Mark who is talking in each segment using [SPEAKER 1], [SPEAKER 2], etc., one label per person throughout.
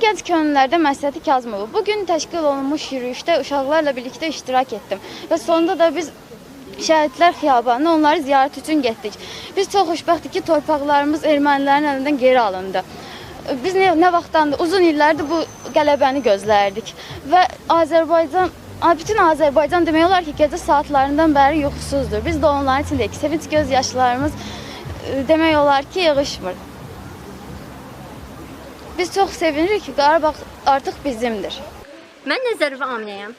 [SPEAKER 1] Ben Gənc Könüllərdə Məsləhəti Kazımova. Bugün təşkil olunmuş yürüyüşdə uşaqlarla birlikdə iştirak etdim və sonunda da biz Şəhidlər Xiyabanına onları ziyarət üçün getdik. Biz çox xoşbəxtik ki, torpaqlarımız ermənilərin əlindən geri alındı. Biz nə, nə vaxtdan uzun illərdir bu qələbəni gözləyirdik və Azərbaycan bütün Azərbaycan demək olar ki, gecə saatlarından bəri yuxusuzdur. Biz də onların içindəyik. Sevinç göz yaşlarımız e, demək olar ki, yığışmır. Biz çox sevinirik ki, Qarabağ artıq bizimdir.
[SPEAKER 2] Mən Nəzərova Aminəyəm.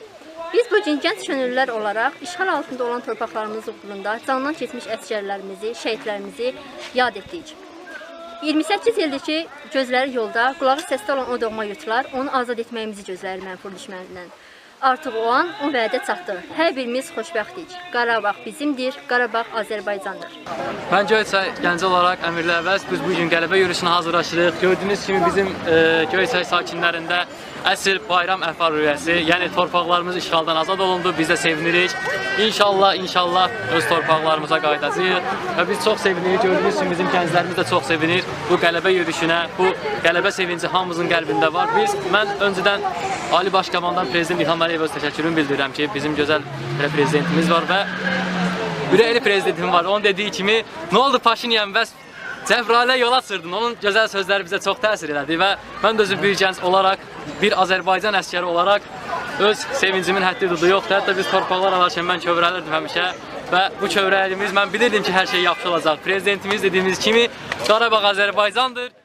[SPEAKER 2] Biz bu gün gənc könüllülər olaraq işğal altında olan torpaqlarımız uğrunda candan keçmiş əsgərlərimizi, şəhidlərimizi yad etdik. 28 ildir ki, gözləri yolda, qulağı səsdə olan o doğma yurtlar onu azad etməyimizi gözləyir mənfur düşmənindən. Artıq o an, o vədə çatdı. Hər birimiz xoşbəxtik. Qarabağ bizimdir, Qarabağ Azərbaycandır.
[SPEAKER 3] Ben Göyçay genci olarak Emirli Əvəz. Biz bugün qələbə yürüyüşünə hazırlaşırıq. Gördüğünüz kimi bizim e, Göyçay sakinlərində əsl bayram əhval-ruhiyyəsi, yəni torpaqlarımız işğaldan azad olundu. Biz də sevinirik. İnşallah, inşallah öz torpaqlarımıza qayıdacağıq. Və biz çox sevinirik. Gördüyünüz kimi bizim gənclərimiz də çox sevinir bu qələbə yürüyüşünə. Bu qələbə sevinci hamımızın qəlbində var. Biz mən öncədən Ali Baş Komandan Prezident İlham Əliyevə öz təşəkkürümü bildirirəm ki, bizim gözəl belə prezidentimiz var və Ürəkli prezidentim var. Onun dediyi kimi, nə oldu Paşinyan bəs Cəbralə yola çıxırdın. Onun gözəl sözləri bizə çox təsir elədi və mən də özüm bir gənc olaraq, bir Azərbaycan əskəri olaraq öz sevincimin həddi hüdudu yoxdur. Hətta biz torpaqlar alarkən mən kövrəlirdim həmişə və bu kövrəliyimiz mən bilirdim ki, hər şey yaxşı olacaq. Prezidentimiz dediyimiz kimi Qarabağ Azərbaycandır.